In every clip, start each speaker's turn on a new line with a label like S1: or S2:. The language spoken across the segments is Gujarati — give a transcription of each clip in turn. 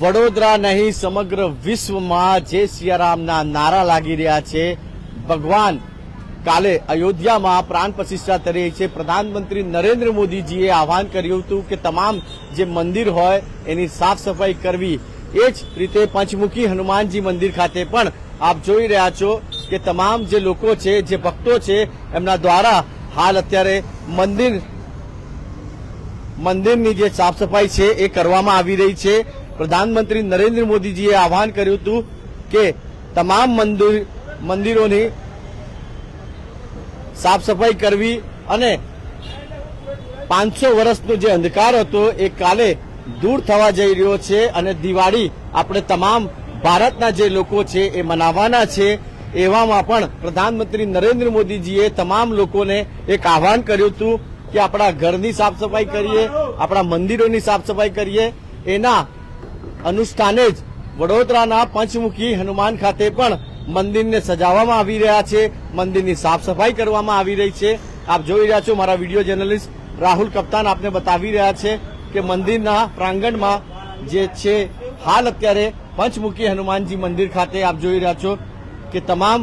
S1: વડોદરા નહીં, સમગ્ર વિશ્વમાં જે સિયારામના નારા લાગી રહ્યા છે. ભગવાન કાલે અયોધ્યામાં પ્રાણ પ્રતિષ્ઠા થઈ રહી છે. પ્રધાનમંત્રી નરેન્દ્ર મોદીજીએ આહવાન કર્યું હતું કે તમામ જે મંદિર હોય એની સાફ સફાઈ કરવી. એ જ રીતે પંચમુખી હનુમાનજી મંદિર ખાતે પણ આપ જોઈ રહ્યા છો કે તમામ જે લોકો છે, જે ભક્તો છે, એમના દ્વારા હાલ અત્યારે મંદિર, મંદિરની જે સાફ સફાઈ છે એ કરવામાં આવી રહી છે. પ્રધાનમંત્રી નરેન્દ્ર મોદીજીએ આહવાન કર્યું હતું કે તમામ મંદિર, મંદિરોની સાફ સફાઈ કરવી અને પાંચસો વર્ષનો જે અંધકાર હતો એ કાલે દૂર થવા જઈ રહ્યો છે અને દિવાળી આપણે તમામ ભારતના જે લોકો છે એ મનાવવાના છે એવામાં પણ પ્રધાનમંત્રી નરેન્દ્ર મોદીજીએ તમામ લોકોને એક આહવાન કર્યું હતું કે આપણા ઘરની સાફ સફાઈ કરીએ, આપણા મંદિરોની સાફ સફાઈ કરીએ, એના અનુષ્ઠાને જ વડોદરાના પંચમુખી હનુમાન ખાતે પણ મંદિરને સજાવવામાં આવી રહ્યા છે. મંદિરની સાફ સફાઈ કરવામાં આવી રહી છે. આપ જોઈ રહ્યા છો મારા વીડિયો જર્નલિસ્ટ રાહુલ કપ્તાન આપને બતાવી રહ્યા છે કે મંદિરના પ્રાંગણમાં જે છે, હાલ અત્યારે પંચમુખી હનુમાનજી મંદિર ખાતે આપ જોઈ રહ્યા છો કે તમામ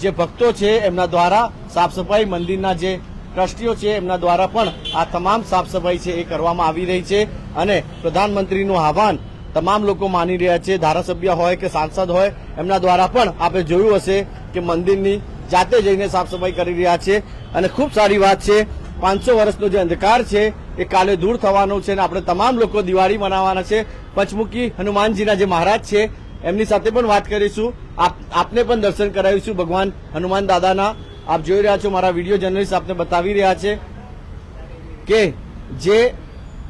S1: જે ભક્તો છે એમના દ્વારા સાફ સફાઈ મંદિરના જે ટ્રસ્ટીઓ છે એમના દ્વારા પણ આ તમામ સાફ સફાઈ છે એ કરવામાં આવી રહી છે. અને પ્રધાનમંત્રીનું આહવાન તમામ લોકો માની રહ્યા છે, ધારાસભ્ય હોય કે સાંસદ હોય, એમના દ્વારા પણ આપણે જોયું હશે કે મંદિરની જાતે જઈને સાફ સફાઈ કરી રહ્યા છે. અને ખૂબ સારી વાત છે, પાંચસો વર્ષનો જે અંધકાર છે, એ કાલે દૂર થવાનો છે અને આપણે તમામ લોકો દિવાળી મનાવવાના છે. પંચમુખી હનુમાનજીના જે મહારાજ છે, એમની સાથે પણ વાત કરીશું. આપ, આપને પણ દર્શન કરાવીશું ભગવાન હનુમાન દાદાના. આપ જોઈ રહ્યા છો મારા વીડિયો જર્નલિસ્ટ આપને બતાવી રહ્યા છે કે જે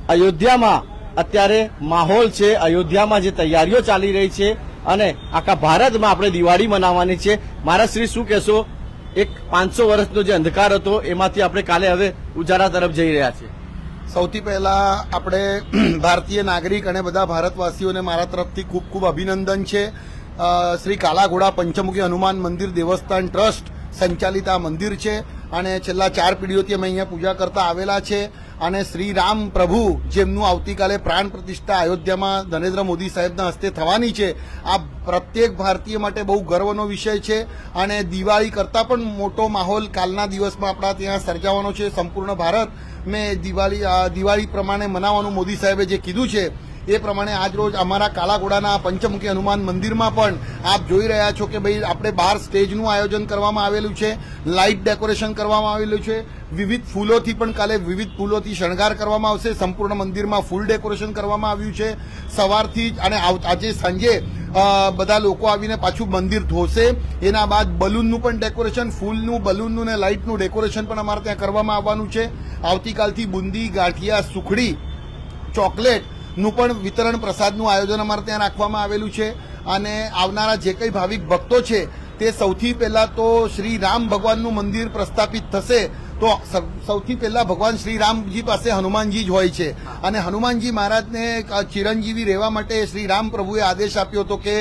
S1: અયોધ્યામાં અત્યારે માહોલ છે, અયોધ્યામાં જે તૈયારીઓ ચાલી રહી છે અને આખા ભારતમાં આપણે દિવાળી મનાવવાની છે. મારા શ્રી શું કહેશો? એક પાંચસો વર્ષનો જે અંધકાર હતો, એમાંથી આપણે કાલે હવે ઉજારા તરફ જઈ રહ્યા છીએ.
S2: સૌથી પહેલા આપણે ભારતીય નાગરિક અને બધા ભારતવાસીઓને મારા તરફથી ખૂબ ખૂબ અભિનંદન છે. શ્રી કાલાઘોડા પંચમુખી હનુમાન મંદિર દેવસ્થાન ટ્રસ્ટ સંચાલિત આ મંદિર છે. અને છેલ્લા ચાર પેઢીઓથી અમે અહીંયા પૂજા કરતા આવેલા છે. અને શ્રી રામ પ્રભુ જેમનું આવતીકાલે પ્રાણ પ્રતિષ્ઠા અયોધ્યામાં નરેન્દ્ર મોદી સાહેબના હસ્તે થવાની છે, આ પ્રત્યેક ભારતીય માટે બહુ ગર્વનો વિષય છે. અને દિવાળી કરતાં પણ મોટો માહોલ કાલના દિવસમાં આપણા ત્યાં સર્જાવાનો છે. સંપૂર્ણ ભારત મેં દિવાળી દિવાળી પ્રમાણે મનાવવાનું મોદી સાહેબે જે કીધું છે એ પ્રમાણે આજ રોજ અમારા કાલાઘોડાના પંચમુખી હનુમાન મંદિરમાં પણ આપ જોઈ રહ્યા છો કે ભાઈ આપણે બહાર સ્ટેજનું આયોજન કરવામાં આવેલું છે, લાઇટ ડેકોરેશન કરવામાં આવેલું છે, વિવિધ ફૂલોથી પણ કાલે વિવિધ ફૂલોથી શણગાર કરવામાં આવશે, સંપૂર્ણ મંદિરમાં ફૂલ ડેકોરેશન કરવામાં આવ્યું છે. સવારથી જ અને આજે સાંજે બધા લોકો આવીને પાછું મંદિર ધોશે. એના બાદ બલૂનનું પણ ડેકોરેશન, ફૂલનું, બલૂનનું ને લાઇટનું ડેકોરેશન પણ અમારે ત્યાં કરવામાં આવવાનું છે. આવતીકાલથી બુંદી, ગાંઠિયા, સુખડી, ચોકલેટ નું પણ વિતરણ પ્રસાદનું આયોજન અમારે ત્યાં રાખવામાં આવેલું છે. અને આવનારા જે કંઈ ભાવિક ભક્તો છે, તે સૌથી પહેલાં તો શ્રી રામ ભગવાનનું મંદિર પ્રસ્થાપિત થશે. તો સૌથી પહેલા ભગવાન શ્રી રામજી પાસે હનુમાનજી જ હોય છે. અને હનુમાનજી મહારાજને ચિરંજીવી રહેવા માટે શ્રી રામ પ્રભુએ આદેશ આપ્યો હતો કે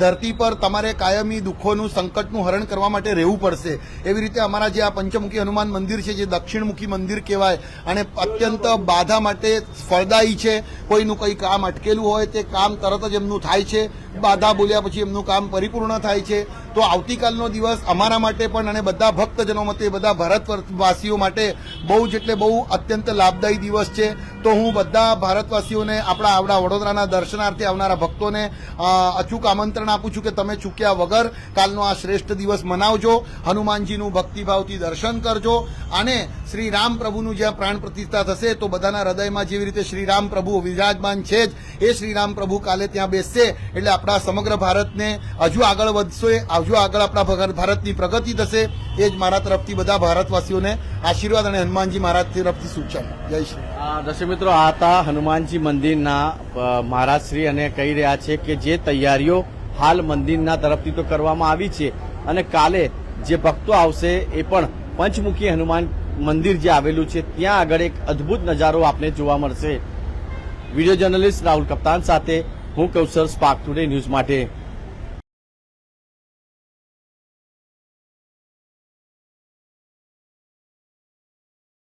S2: ધરતી પર તમારે કાયમી દુઃખોનું સંકટનું હરણ કરવા માટે રહેવું પડશે. એવી રીતે અમારા જે આ પંચમુખી હનુમાન મંદિર છે જે દક્ષિણમુખી મંદિર કહેવાય અને અત્યંત બાધા માટે ફળદાયી છે. કોઈનું કંઈ કામ અટકેલું હોય તે કામ તરત જ એમનું થાય છે. બાધા બોલ્યા પછી એમનું કામ પરિપૂર્ણ થાય છે. તો આવતીકાલનો દિવસ અમારા માટે પણ અને બધા ભક્તજનો માટે, બધા ભારતવાસીઓ માટે બહુ જ એટલે બહુ અત્યંત લાભદાયી દિવસ છે. તો હું બધા ભારતવાસીઓને આપણા આવડા વડોદરાના દર્શનાર્થે આવનારા ભક્તોને અચૂક આમંત્રણ આપું છું કે તમે ચૂક્યા વગર કાલનો આ શ્રેષ્ઠ દિવસ મનાવજો. હનુમાનજીનું ભક્તિભાવથી દર્શન કરજો. અને શ્રી રામ પ્રભુનું જ્યાં પ્રાણ પ્રતિષ્ઠા થશે, તો બધાના હૃદયમાં જેવી રીતે શ્રી રામ પ્રભુ વિરાજમાન છે જ, એ શ્રી રામ પ્રભુ કાલે ત્યાં બેસશે. એટલે આપણા સમગ્ર ભારતને હજુ આગળ વધશે, હજુ આગળ આપણા ભારતની પ્રગતિ થશે. એ જ મારા તરફથી બધા ભારતવાસીઓને આશીર્વાદ અને હનુમાનજી મહારાજ તરફથી સૂચન જય શ્રી
S1: મિત્રો, આ હતા હનુમાનજી મંદિરના મહારાજશ્રી અને કહી રહ્યા છે કે જે તૈયારીઓ હાલ મંદિરના તરફથી તો કરવામાં આવી છે અને કાલે જે ભક્તો આવશે એ પણ પંચમુખી હનુમાન મંદિર જે આવેલું છે, ત્યાં આગળ એક અદ્ભુત નજારો આપને જોવા મળશે. વીડિયો જર્નલિસ્ટ રાહુલ કપ્તાન સાથે હું કૌશલ સ્પાર્ક ટુડે ન્યૂઝ માટે